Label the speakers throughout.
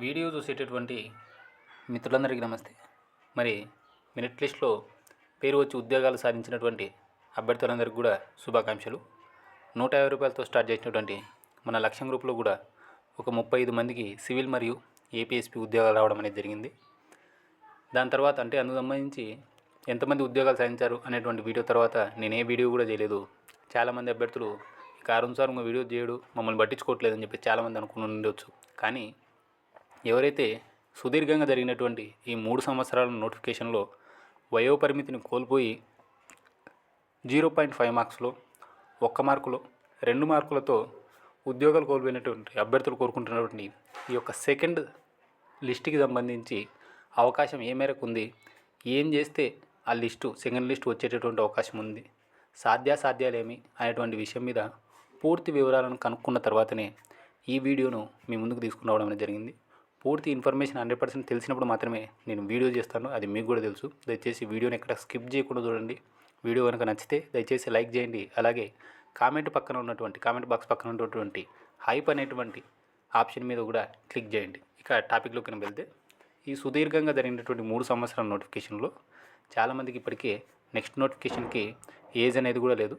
Speaker 1: Video చూసేటటువంటి మిత్రులందరికీ నమస్తే. మరి మెరిట్ లిస్ట్లో పేరు వచ్చి ఉద్యోగాలు సాధించినటువంటి అభ్యర్థులందరికీ కూడా శుభాకాంక్షలు. నూట యాభై రూపాయలతో స్టార్ట్ చేసినటువంటి మన లక్ష్యం గ్రూప్లో కూడా ఒక ముప్పై ఐదు మందికి సివిల్ మరియు ఏపీఎస్పీ ఉద్యోగాలు రావడం అనేది జరిగింది. దాని తర్వాత అంటే అందుకు సంబంధించి ఎంతమంది ఉద్యోగాలు సాధించారు అనేటువంటి వీడియో తర్వాత నేను ఏ వీడియో కూడా చేయలేదు. చాలామంది అభ్యర్థులు ఈ ఇంకా వీడియో చేయడు మమ్మల్ని పట్టించుకోవట్లేదని చెప్పి చాలామంది అనుకుని ఉండొచ్చు. కానీ ఎవరైతే సుదీర్ఘంగా జరిగినటువంటి ఈ మూడు సంవత్సరాల నోటిఫికేషన్లో వయోపరిమితిని కోల్పోయి జీరో పాయింట్ ఫైవ్ మార్క్స్లో ఒక్క మార్కులో రెండు మార్కులతో ఉద్యోగాలు కోల్పోయినటువంటి అభ్యర్థులు కోరుకుంటున్నటువంటి ఈ యొక్క సెకండ్ లిస్ట్కి సంబంధించి అవకాశం ఏ మేరకు ఉంది ఏం చేస్తే ఆ లిస్టు సెకండ్ లిస్ట్ వచ్చేటటువంటి అవకాశం ఉంది సాధ్యాసాధ్యాలేమి అనేటువంటి విషయం మీద పూర్తి వివరాలను కనుక్కున్న తర్వాతనే ఈ వీడియోను మీ ముందుకు తీసుకురావడం అనేది జరిగింది. పూర్తి ఇన్ఫర్మేషన్ హండ్రెడ్ పర్సెంట్ తెలిసినప్పుడు మాత్రమే నేను వీడియో చేస్తాను. అది మీకు కూడా తెలుసు. దయచేసి వీడియోని ఎక్కడ స్కిప్ చేయకుండా చూడండి. వీడియో కనుక నచ్చితే దయచేసి లైక్ చేయండి. అలాగే కామెంట్ పక్కన ఉన్నటువంటి కామెంట్ బాక్స్ పక్కన ఉన్నటువంటి హైప్ అనేటువంటి ఆప్షన్ మీద కూడా క్లిక్ చేయండి. ఇక టాపిక్లోకి వెళ్తే ఈ సుదీర్ఘంగా జరిగినటువంటి మూడు సంవత్సరాల నోటిఫికేషన్లో చాలామందికి ఇప్పటికే నెక్స్ట్ నోటిఫికేషన్కి ఏజ్ అనేది కూడా లేదు.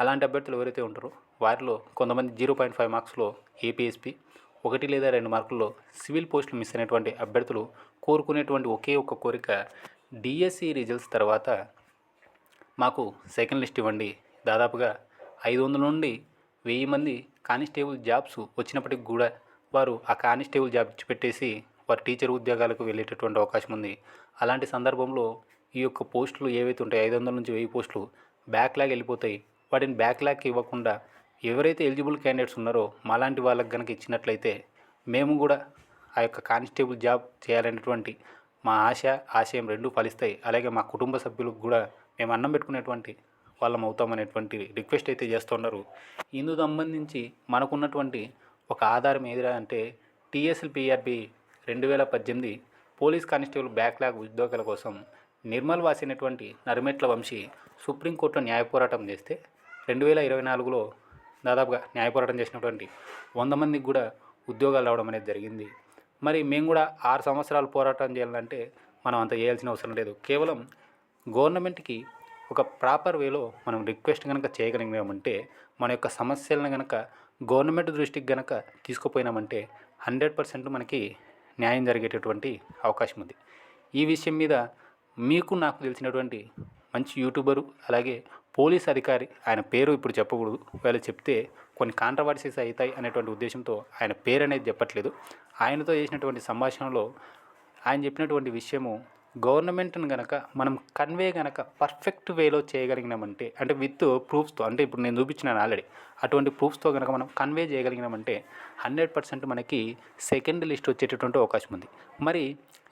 Speaker 1: అలాంటి అభ్యర్థులు ఎవరైతే ఉంటారో వారిలో కొంతమంది జీరో పాయింట్ ఫైవ్ మార్క్స్లో ఏపీఎస్పీ ఒకటి లేదా రెండు మార్కుల్లో సివిల్ పోస్టులు మిస్ అయినటువంటి అభ్యర్థులు కోరుకునేటువంటి ఒకే ఒక్క కోరిక డిఎస్సి రిజల్ట్స్ తర్వాత మాకు సెకండ్ లిస్ట్ ఇవ్వండి. దాదాపుగా ఐదు వందల నుండి వెయ్యి మంది కానిస్టేబుల్ జాబ్స్ వచ్చినప్పటికి కూడా వారు ఆ కానిస్టేబుల్ జాబ్ ఇచ్చిపెట్టేసి వారు టీచర్ ఉద్యోగాలకు వెళ్ళేటటువంటి అవకాశం ఉంది. అలాంటి సందర్భంలో ఈ యొక్క పోస్టులు ఏవైతే ఉంటాయి ఐదు వందల నుంచి వెయ్యి పోస్టులు బ్యాక్లాగ్ వెళ్ళిపోతాయి. వాటిని బ్యాక్లాగ్ ఇవ్వకుండా ఎవరైతే ఎలిజిబుల్ క్యాండిడేట్స్ ఉన్నారో మాలాంటి వాళ్ళకి కనుక ఇచ్చినట్లయితే మేము కూడా ఆ యొక్క కానిస్టేబుల్ జాబ్ చేయాలనేటువంటి మా ఆశ ఆశయం రెండు ఫలిస్తాయి. అలాగే మా కుటుంబ సభ్యులకు కూడా మేము అన్నం పెట్టుకునేటువంటి వాళ్ళం అవుతామనేటువంటి రిక్వెస్ట్ అయితే చేస్తున్నారు ఇందుకు సంబంధించి మనకున్నటువంటి ఒక ఆధారం ఏదిరా అంటే టీఎస్ఎల్ పిఆర్బి రెండు వేల పద్దెనిమిది పోలీస్ కానిస్టేబుల్ బ్యాక్లాగ్ ఉద్యోగాల కోసం నిర్మల్ వాసినటువంటి నరిమెట్ల వంశీ సుప్రీంకోర్టులో న్యాయ పోరాటం చేస్తే రెండు వేల ఇరవై నాలుగులో దాదాపుగా న్యాయ పోరాటం చేసినటువంటి వంద మందికి కూడా ఉద్యోగాలు రావడం అనేది జరిగింది. మరి మేము కూడా ఆరు సంవత్సరాలు పోరాటం చేయాలంటే మనం అంత చేయాల్సిన అవసరం లేదు. కేవలం గవర్నమెంట్కి ఒక ప్రాపర్ వేలో మనం రిక్వెస్ట్ కనుక చేయగలిగినామంటే మన యొక్క సమస్యలను కనుక గవర్నమెంట్ దృష్టికి కనుక తీసుకుపోయినామంటే హండ్రెడ్ పర్సెంట్ మనకి న్యాయం జరిగేటటువంటి అవకాశం ఉంది. ఈ విషయం మీద మీకు నాకు తెలిసినటువంటి మంచి యూట్యూబరు అలాగే పోలీస్ అధికారి ఆయన పేరు ఇప్పుడు చెప్పకూడదు. వాళ్ళు చెప్తే కొన్ని కాంట్రవర్సీస్ అవుతాయి అనేటువంటి ఉద్దేశంతో ఆయన పేరు అనేది చెప్పట్లేదు. ఆయనతో చేసినటువంటి సంభాషణలో ఆయన చెప్పినటువంటి విషయము గవర్నమెంట్ని గనక మనం కన్వే గనక పర్ఫెక్ట్ వేలో చేయగలిగినామంటే అంటే విత్ ప్రూఫ్స్తో అంటే ఇప్పుడు నేను చూపించినాను ఆల్రెడీ అటువంటి ప్రూఫ్స్తో కనుక మనం కన్వే చేయగలిగినామంటే హండ్రెడ్ పర్సెంట్ మనకి సెకండ్ లిస్ట్ వచ్చేటటువంటి అవకాశం ఉంది. మరి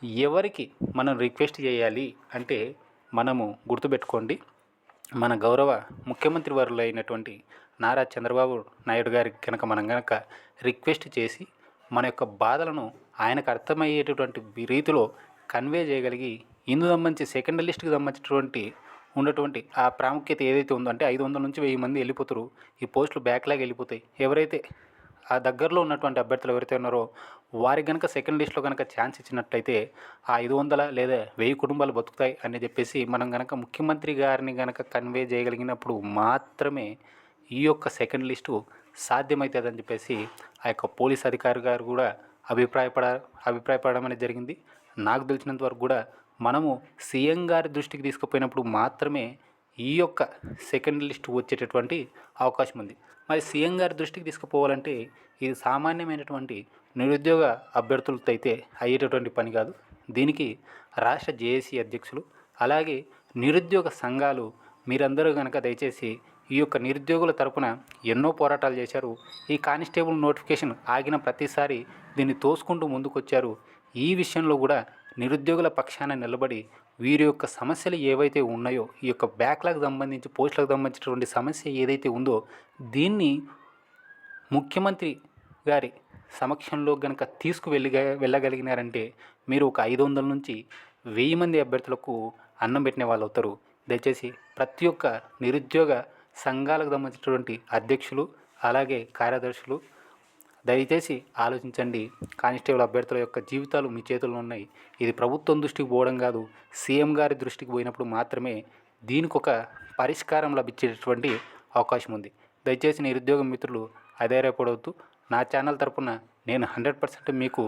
Speaker 1: ఎవరికి మనం రిక్వెస్ట్ చేయాలి అంటే మనము గుర్తుపెట్టుకోండి. మన గౌరవ ముఖ్యమంత్రి వారులు అయినటువంటి నారా చంద్రబాబు నాయుడు గారికి కనుక మనం కనుక రిక్వెస్ట్ చేసి మన యొక్క బాధలను ఆయనకు అర్థమయ్యేటటువంటి రీతిలో కన్వే చేయగలిగి ఇందుకు సంబంధించి సెకండ్ లిస్ట్కి సంబంధించినటువంటి ఉన్నటువంటి ఆ ప్రాముఖ్యత ఏదైతే ఉందో అంటే ఐదు వందల నుంచి వెయ్యి మంది వెళ్ళిపోతారు ఈ పోస్టులు బ్యాక్లాగ్ వెళ్ళిపోతాయి. ఎవరైతే ఆ దగ్గరలో ఉన్నటువంటి అభ్యర్థులు ఎవరైతే ఉన్నారో వారికి కనుక సెకండ్ లిస్ట్లో కనుక ఛాన్స్ ఇచ్చినట్లయితే ఆ ఐదు వందల లేదా వెయ్యి కుటుంబాలు బతుకుతాయి అని చెప్పేసి మనం కనుక ముఖ్యమంత్రి గారిని కనుక కన్వే చేయగలిగినప్పుడు మాత్రమే ఈ యొక్క సెకండ్ లిస్టు సాధ్యమవుతుందని చెప్పేసి ఆ యొక్క పోలీస్ అధికారి గారు కూడా అభిప్రాయపడ అభిప్రాయపడడం అనేది జరిగింది. నాకు తెలిసినంత వరకు కూడా మనము సీఎం గారి దృష్టికి తీసుకుపోయినప్పుడు మాత్రమే ఈ యొక్క సెకండ్ లిస్ట్ వచ్చేటటువంటి అవకాశం ఉంది. మరి సీఎం గారి దృష్టికి తీసుకుపోవాలంటే ఇది సామాన్యమైనటువంటి నిరుద్యోగ అభ్యర్థులతో అయితే అయ్యేటటువంటి పని కాదు. దీనికి రాష్ట్ర జేఏసీ అధ్యక్షులు అలాగే నిరుద్యోగ సంఘాలు మీరందరూ కనుక దయచేసి ఈ యొక్క నిరుద్యోగుల తరపున ఎన్నో పోరాటాలు చేశారు. ఈ కానిస్టేబుల్ నోటిఫికేషన్ ఆగిన ప్రతిసారి దీన్ని తోసుకుంటూ ముందుకొచ్చారు. ఈ విషయంలో కూడా నిరుద్యోగుల పక్షాన నిలబడి వీరి యొక్క సమస్యలు ఏవైతే ఉన్నాయో ఈ యొక్క బ్యాక్లాగ్ సంబంధించి పోస్టులకు సంబంధించినటువంటి సమస్య ఏదైతే ఉందో దీన్ని ముఖ్యమంత్రి గారి సమక్షంలో కనుక తీసుకువెళ్ళి వెళ్ళగలిగినారంటే మీరు ఒక ఐదు వందల నుంచి వెయ్యి మంది అభ్యర్థులకు అన్నం పెట్టిన వాళ్ళు అవుతారు. దయచేసి ప్రతి ఒక్క నిరుద్యోగ సంఘాలకు సంబంధించినటువంటి అధ్యక్షులు అలాగే కార్యదర్శులు దయచేసి ఆలోచించండి. కానిస్టేబుల్ అభ్యర్థుల యొక్క జీవితాలు మీ చేతుల్లో ఉన్నాయి. ఇది ప్రభుత్వం దృష్టికి పోవడం కాదు. సీఎం గారి దృష్టికి పోయినప్పుడు మాత్రమే దీనికి ఒక పరిష్కారం లభించేటటువంటి అవకాశం ఉంది. దయచేసి నిరుద్యోగ మిత్రులు అధైర్యపడవద్దు. నా ఛానల్ తరపున నేను హండ్రెడ్ పర్సెంట్ మీకు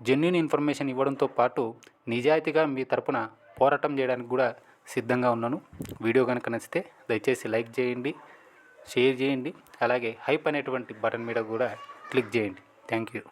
Speaker 1: జెన్యున్ ఇన్ఫర్మేషన్ ఇవ్వడంతో పాటు నిజాయితీగా మీ తరపున పోరాటం చేయడానికి కూడా సిద్ధంగా ఉన్నాను. వీడియో కనుక నచ్చితే దయచేసి లైక్ చేయండి షేర్ చేయండి అలాగే హైప్ అనేటువంటి బటన్ మీద కూడా క్లిక్ చేయండి. Thank you.